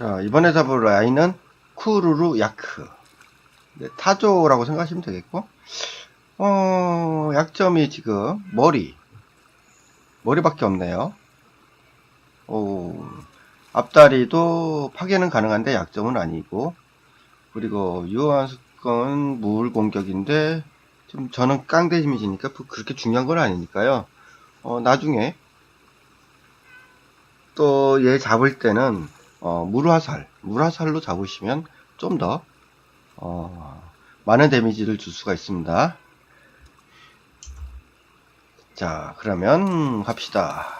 자, 이번에 잡을 라인은 쿠루루 야크. 네, 타조라고 생각하시면 되겠고, 어, 약점이 지금 머리. 머리밖에 없네요. 오, 앞다리도 파괴는 가능한데 약점은 아니고, 그리고 유효한 습건 물 공격인데, 좀 저는 깡대 이미지니까 그- 그렇게 중요한 건 아니니까요. 어, 나중에 또 얘 잡을 때는 어, 물화살, 물화살로 잡으시면 좀더 어, 많은 데미지를 줄 수가 있습니다. 자, 그러면 갑시다.「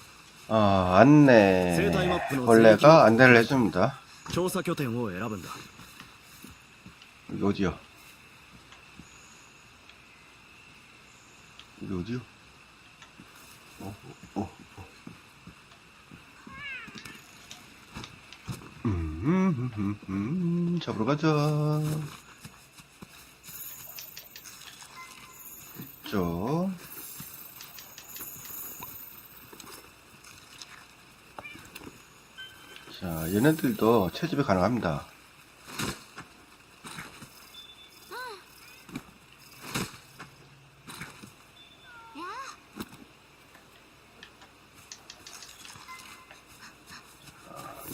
어, 안내 벌레가 안내를 해줍니다. 여기 어디요? 여기 어디요? 어, 어, 어. 음, 음, 음, 음, 잡으러 가자. 저. 자, 얘네들도 채집이 가능합니다.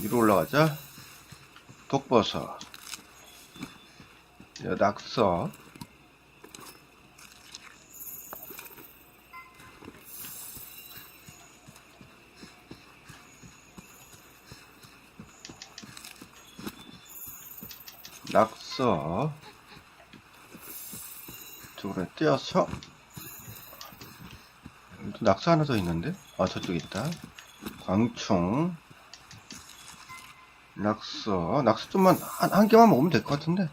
위로 올라가자. 독버섯. 야, 낙서. 낙서. 쪽으로 뛰어서. 여기도 낙서 하나 더 있는데? 아, 저쪽에 있다. 광충. 낙서. 낙서 좀만, 한, 한 개만 먹으면 될 것 같은데.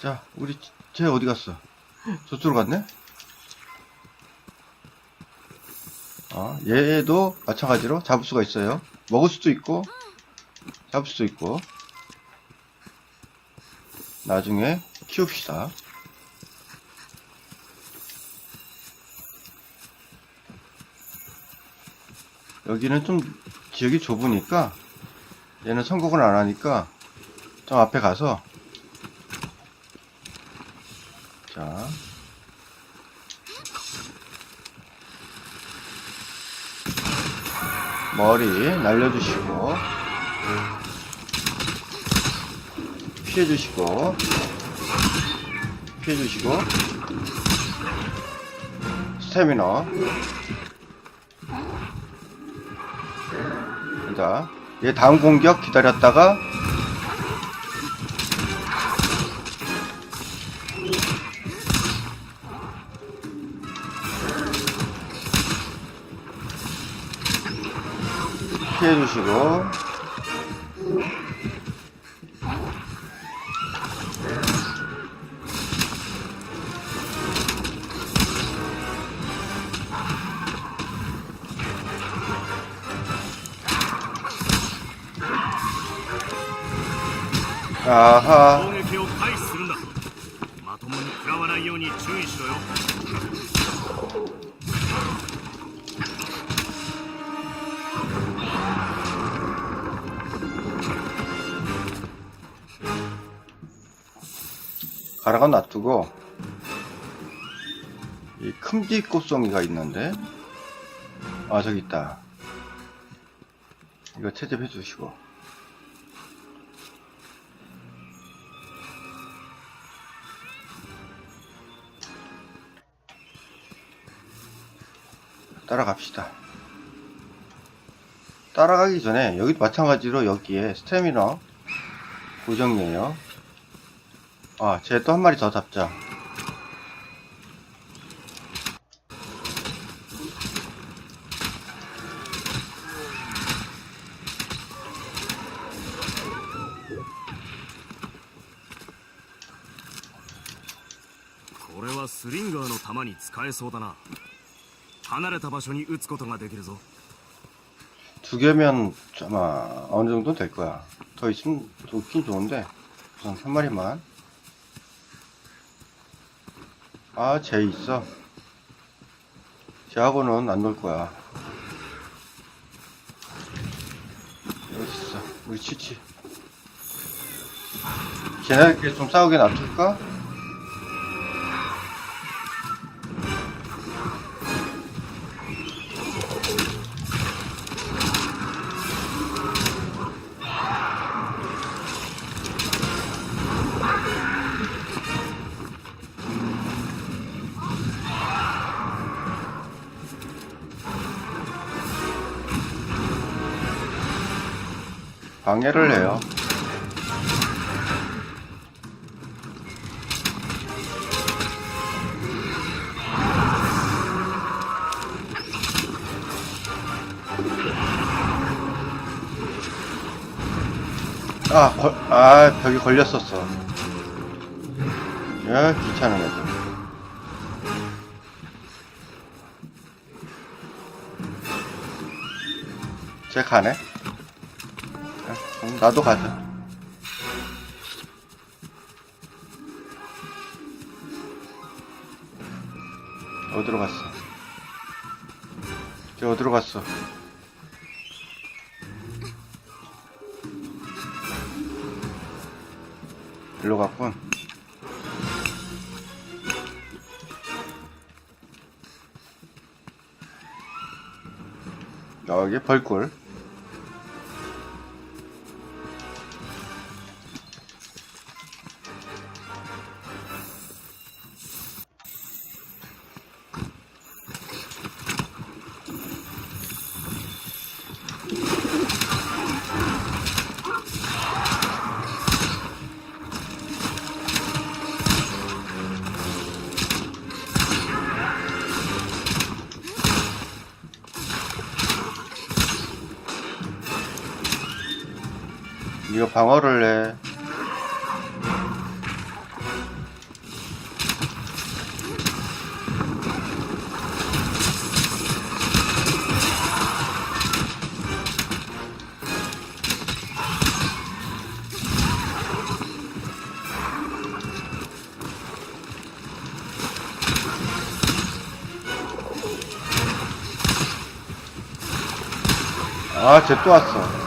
자, 우리, 쟤 어디 갔어? 저쪽으로 갔네? 아, 얘도 마찬가지로 잡을 수가 있어요. 먹을 수도 있고, 잡을 수도 있고. 나중에 키웁시다. 여기는 좀 지역이 좁으니까 얘는 성공을 안 하니까 좀 앞에 가서 자 머리 날려주시고 피해 주시고 피해 주시고. 스태미너. 자, 얘 다음 공격 기다렸다가 피해 주시고 아하 攻撃を回避するんだまともに食らわないように注意しろよ 가라가 놔두고 이 큼지 꽃송이가 있는데 아, 저기 있다. 이거 채집해 주시고. 따라갑시다. 따라가기 전에 여기도 마찬가지로 여기에 스태미너 고정이에요. 아, 쟤 또 한 마리 더 잡자. 離れた場所に撃つことができるぞ 두 개면 아마 어느 정도 될 거야. 더 있으면 좋긴 좋은데 우선 한 마리만. 아, 쟤 있어. 쟤하고는 안 놀 거야. 여기 있어. 우리 치치. 쟤네들끼리 좀 싸우게 놔둘까? 방해를 해요. 아, 걸, 아, 벽이 걸렸었어. 야, 귀찮은 애들. 쟤 가네? 나도 가자. 어디로 갔어? 쟤 어디로 갔어? 일로 갔군. 여기 벌꿀. 아, 쟤 또 왔어.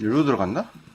여기로 들어갔나? -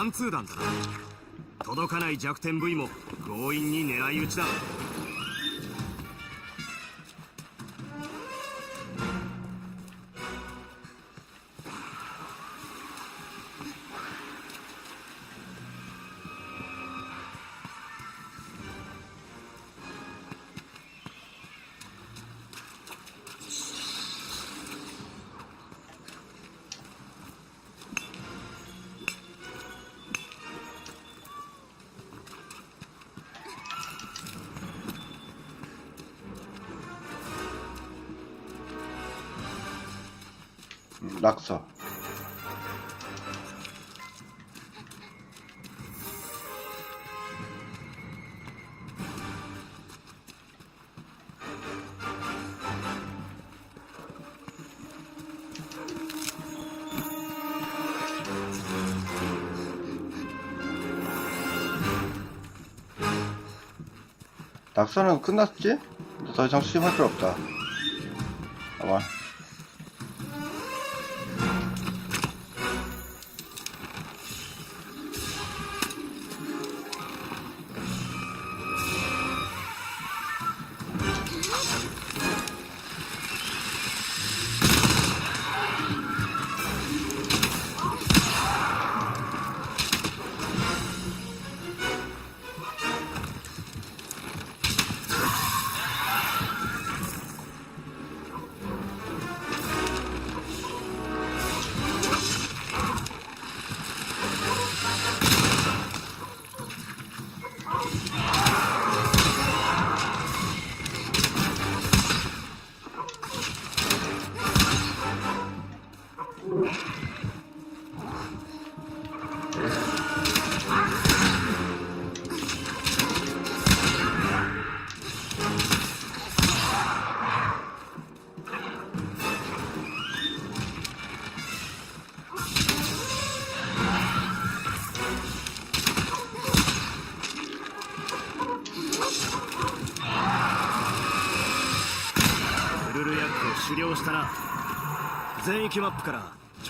貫通弾だな。届かない弱点部位も強引に狙い撃ちだ。 낙서. 낙서는 끝났지? 더 이상 수집할 필요 없다. 아마. 狩猟したな全域マップから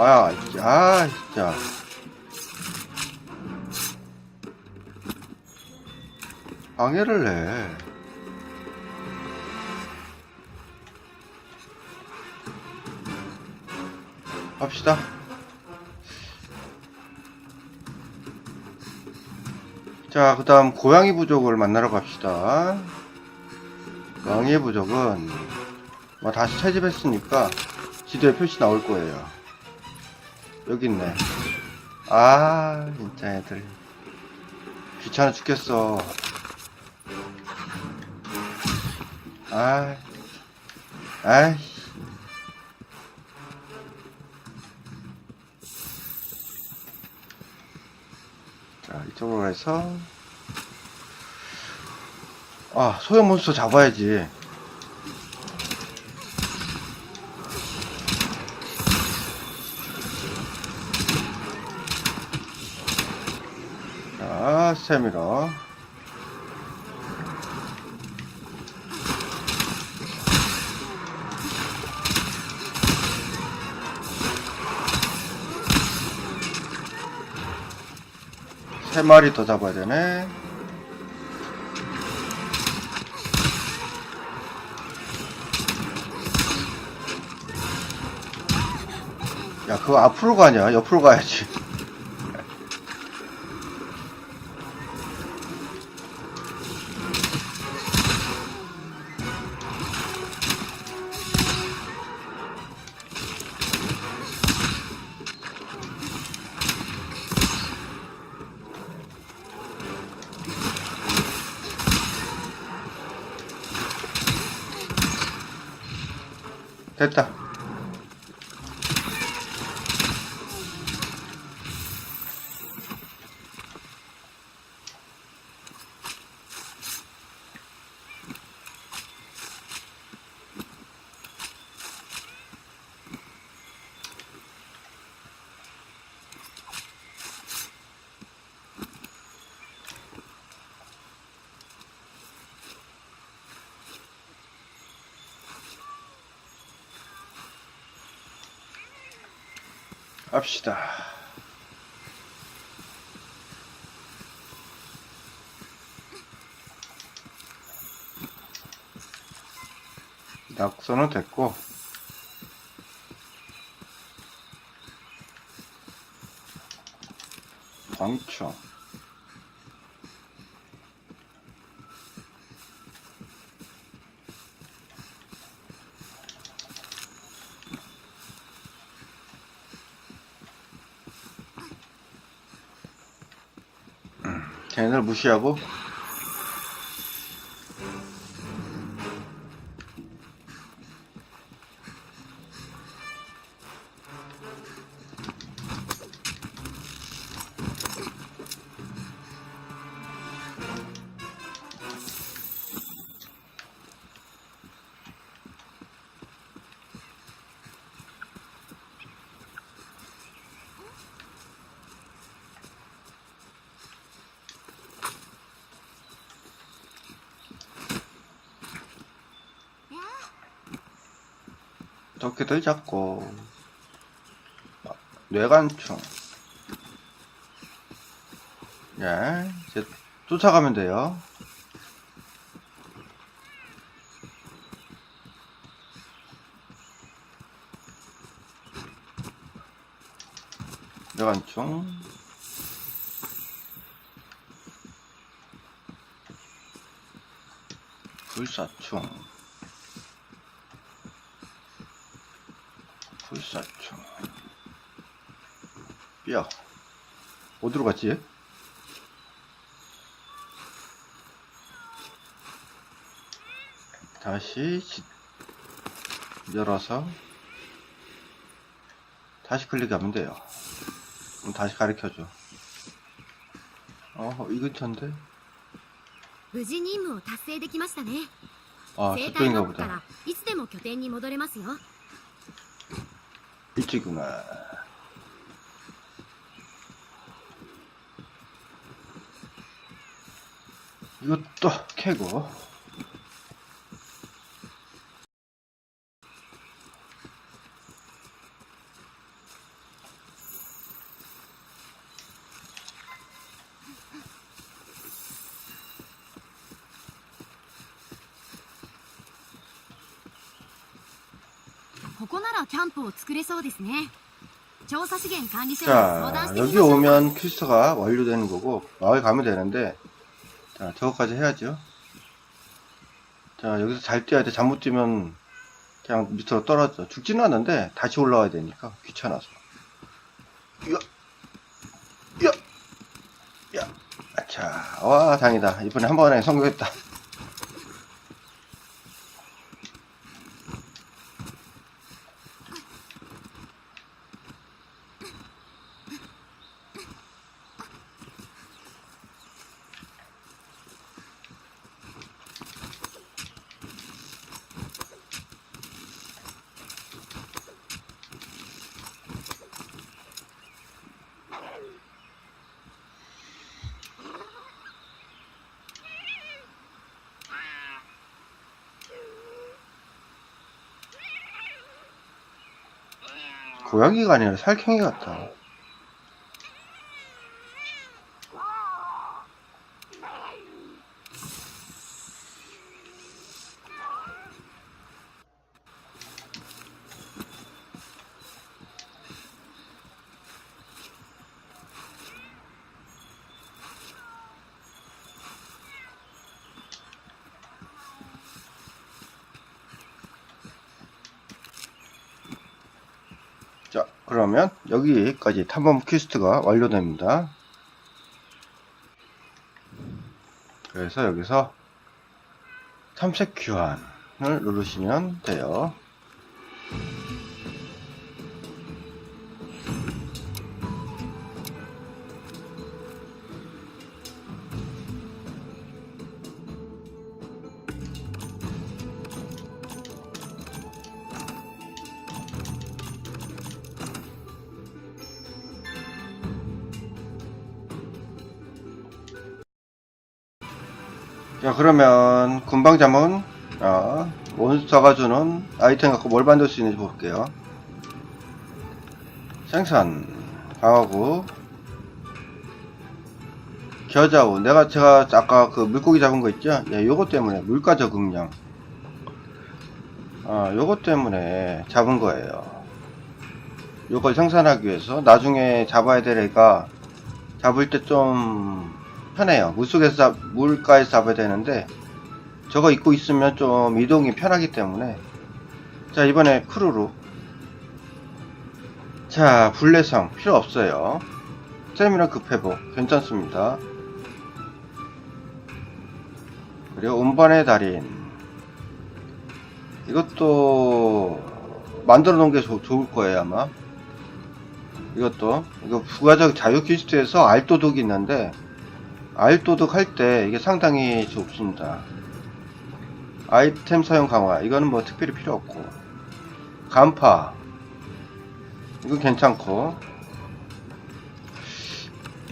진짜, 아, 진짜. 방해를 해. 갑시다. 자, 그 다음 고양이 부족을 만나러 갑시다. 고양이 부족은 뭐 다시 채집했으니까 지도에 표시 나올 거예요. 여기 있네. 아, 진짜 애들. 귀찮아 죽겠어. 아, 아이씨. 자, 이쪽으로 해서 아 소형 몬스터 잡아야지 자 스테미너 세 마리 더 잡아야 되네. 야, 그거 앞으로 가냐? 옆으로 가야지. 됐다. 합시다. 낙서는 됐고, 광청. 무시하고, 도끼들 잡고, 뇌관충. 예, 이제 쫓아가면 돼요. 뇌관충. 불사충. 발사총 뼈 어디로 갔지? 다시 열어서 다시 클릭하면 돼요 그럼 다시 가르켜줘. 어, 이 근처인데? 아, 저쪽인가 보다. 일찍구만. 이것도 캐고. 자, 여기 오면 퀘스트가 완료되는 거고, 마을 가면 되는데, 자, 저거까지 해야죠. 자, 여기서 잘 뛰어야 돼. 잠 못 뛰면 그냥 밑으로 떨어져. 죽지는 않는데, 다시 올라와야 되니까, 귀찮아서. 야! 야! 야, 아, 야, 자, 와, 다행이다. 이번에 한 번에 성공했다. 고양이가 아니라 살쾡이 같다. 자, 그러면 여기까지 탐험 퀘스트가 완료됩니다. 그래서 여기서 탐색 교환을 누르시면 돼요. 자, 그러면 군방자문 어, 몬스터가 주는 아이템 갖고 뭘 만들 수 있는지 볼게요. 생산, 방어구, 겨자우. 내가 제가 아까 그 물고기 잡은 거 있죠? 예, 요거 때문에 물가 적응량. 아, 요거 때문에 잡은 거예요. 요걸 생산하기 위해서 나중에 잡아야 될 애가 잡을 때 좀 편해요. 물속에서 잡, 물가에서 잡아야 되는데 저거 입고 있으면 좀 이동이 편하기 때문에. 자 이번에 크루루. 자 불내성. 필요 없어요. 스태미나 급회복. 괜찮습니다. 그리고 운반의 달인. 이것도 만들어 놓은 게 좋- 좋을 거예요 아마. 이것도. 이거 부가적 자유 퀴스트에서 알도독이 있는데 알도독 할때 이게 상당히 좋습니다. 아이템 사용 강화 이거는 뭐 특별히 필요 없고. 간파 이거 괜찮고.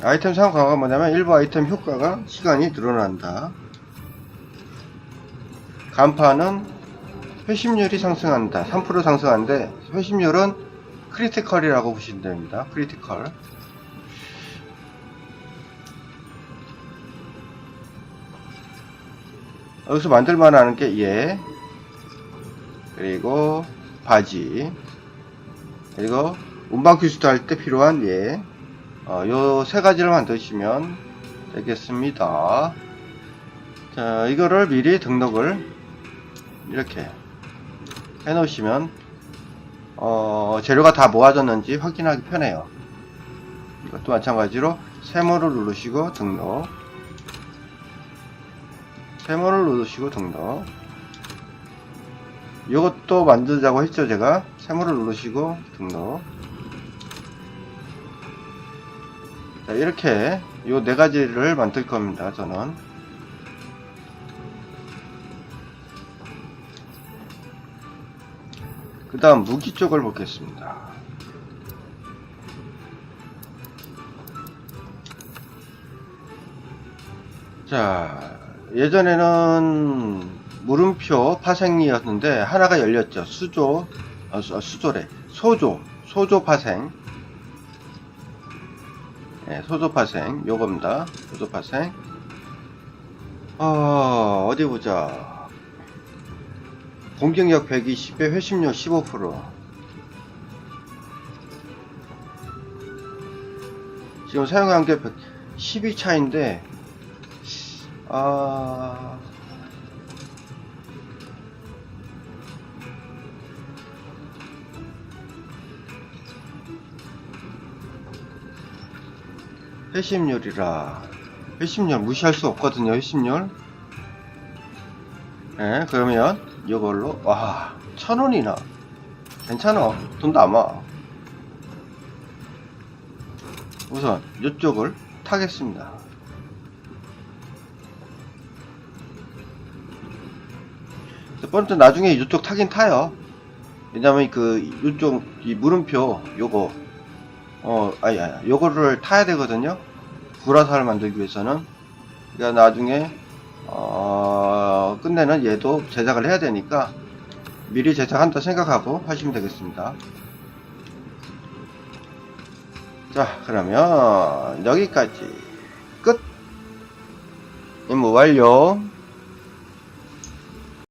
아이템 사용 강화가 뭐냐면 일부 아이템 효과가 시간이 늘어난다. 간파는 회심률이 상승한다. 3% 상승하는데 회심률은 크리티컬이라고 보시면 됩니다. 크리티컬 여기서 만들만 하는 게 얘, 그리고 바지, 그리고 운반 퀴스트 할때 필요한 얘, 어, 요세 가지를 만드시면 되겠습니다. 자, 이거를 미리 등록을 이렇게 해 놓으시면, 어, 재료가 다 모아졌는지 확인하기 편해요. 이것도 마찬가지로 세모를 누르시고 등록. 세모를 누르시고 등록. 이것도 만들자고 했죠 제가? 세모를 누르시고 등록. 자 이렇게 요 네 가지를 만들 겁니다 저는. 그 다음 무기 쪽을 보겠습니다. 자 예전에는 물음표 파생이었는데 하나가 열렸죠. 수조, 어, 수, 수조래. 소조, 소조 파생. 네, 소조 파생. 요겁니다. 소조 파생. 어, 어디 보자. 공격력 120에 회심률 15%. 지금 사용한 게 12 차인데, 아, 회심률이라. 회심률 무시할 수 없거든요 회심률 예 그러면 이걸로 와 천원이나. 괜찮아 돈 남아. 우선 이쪽을 타겠습니다 번째 나중에 이쪽 타긴 타요. 왜냐면 그 이쪽 이 물음표 요거 어 아니 요거를 타야 되거든요. 불화살을 만들기 위해서는. 그러니까 나중에 어 끝내는 얘도 제작을 해야 되니까 미리 제작한다 생각하고 하시면 되겠습니다. 자, 그러면 여기까지. 끝. 임무 완료.